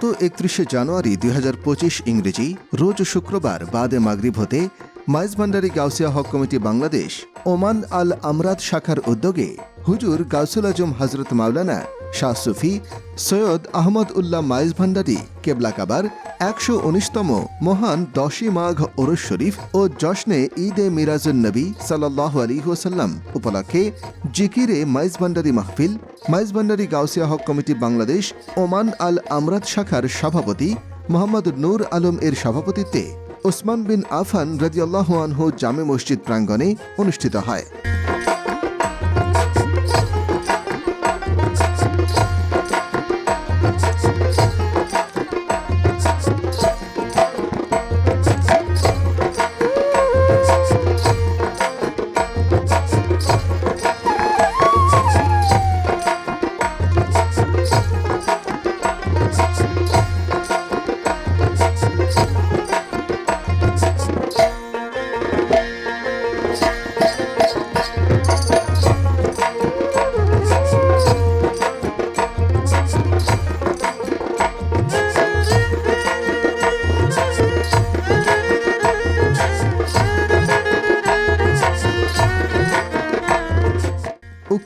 গত একত্রিশে জানুয়ারি দুই হাজার পঁচিশ ইংরেজি রোজ শুক্রবার বাদে মাগরিব হতে Maijbhandari Gausia Haq committee Bangladesh Oman Al Amerat শাখার উদ্যোগে হুজুর গাউসুল আজম হজরত মাওলানা শাহ সুফি সৈয়দ আহমদ উল্লাহ মাইজ ভান্ডারি, কেবলা কাবার একশো উনিশতম মহান দশই মাঘ ওরস শরীফ ও জশ্নে ঈদ এ মিরাজুন নবী সাল্লাহ আলী ওসাল্লাম উপলক্ষে জিকিরে মাইজ ভান্ডারি মাহফিল, Maij Bhandari Gausia Haq committee Bangladesh, Oman Al Amerat শাখার সভাপতি মোহাম্মদ নূর আলম এর সভাপতিত্বে ওসমান বিন আফান রাজিয়াল্লাহ আনহু জামে মসজিদ প্রাঙ্গণে অনুষ্ঠিত হয়।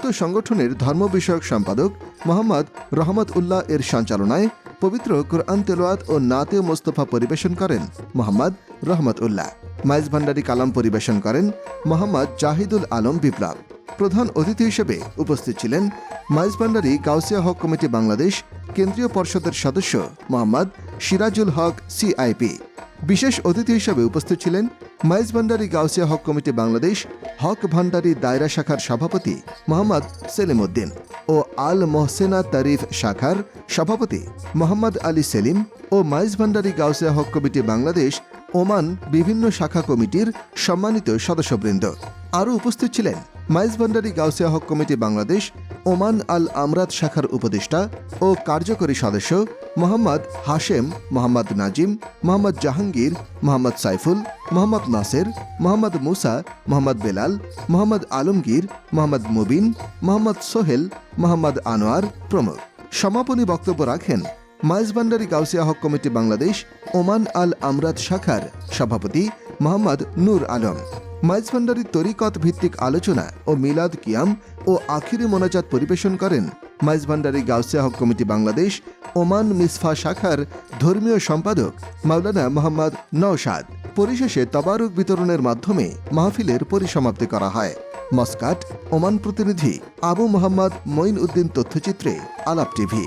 উক্ত সংগঠনের ধর্ম বিষয়ক সম্পাদক মোহাম্মদ রহমত উল্লাহ এর সঞ্চালনায় পবিত্র কোরআন তেলোয়াত ও নাতে মোস্তফা পরিবেশন করেন মোহাম্মদ রহমত উল্লাহ মাইজ ভান্ডারি কালাম পরিবেশন করেন মোহাম্মদ জাহিদুল আলম বিপ্লব। প্রধান অতিথি হিসেবে উপস্থিত ছিলেন মাইজ ভান্ডারি গাউসিয়া হক কমিটি বাংলাদেশ, কেন্দ্রীয় পর্ষদের সদস্য মোহাম্মদ সিরাজুল হক সিআইপি। বিশেষ অতিথি হিসেবে উপস্থিত ছিলেন মাইজ ভান্ডারি গাউসিয়া হক কমিটি বাংলাদেশ, হক ভান্ডারি দায়রা শাখার সভাপতি মোহাম্মদ সেলিম উদ্দিন ও আল মোহসেনা তারিফ শাখার সভাপতি মোহাম্মদ আলী সেলিম ও মাইজ ভান্ডারি গাউসিয়া হক কমিটি বাংলাদেশ, ওমান বিভিন্ন শাখা কমিটির সম্মানিত সদস্যবৃন্দ। আরও উপস্থিত ছিলেন Maij Bhandari Gausia Haq committee Bangladesh, Oman Al Amerat শাখার উপদেষ্টা ও কার্যকরী সদস্য মোহাম্মদ হাশেম, মোহাম্মদ নাজিম, মোহাম্মদ জাহাঙ্গীর, মোহাম্মদ সাইফুল, মোহাম্মদ নাসের, মোহাম্মদ মুসা, মোহাম্মদ বেলাল, মোহাম্মদ আলমগীর, মোহাম্মদ মুবিন, মোহাম্মদ সোহেল, মোহাম্মদ আনোয়ার প্রমুখ। সমাপনী বক্তব্য রাখেন Maij Bhandari Gausia Haq committee Bangladesh, Oman Al Amerat শাখার সভাপতি মোহাম্মদ নূর আলম। মাইজ ভান্ডারি তরিকত ভিত্তিক আলোচনা ও মিলাদ কিয়াম ও আখিরি মোনাজাত পরিবেশন করেন Maij Bhandari Gausia Haq committee Bangladesh, Oman Misfah শাখার ধর্মীয় সম্পাদক মাওলানা মোহাম্মদ নওশাদ। পরিশেষে তবারক বিতরণের মাধ্যমে মাহফিলের পরিসমাপ্তি করা হয়। মস্কাট, ওমান প্রতিনিধি আবু মোহাম্মদ মঈন উদ্দিন তথ্যচিত্রে আলাপ টিভি।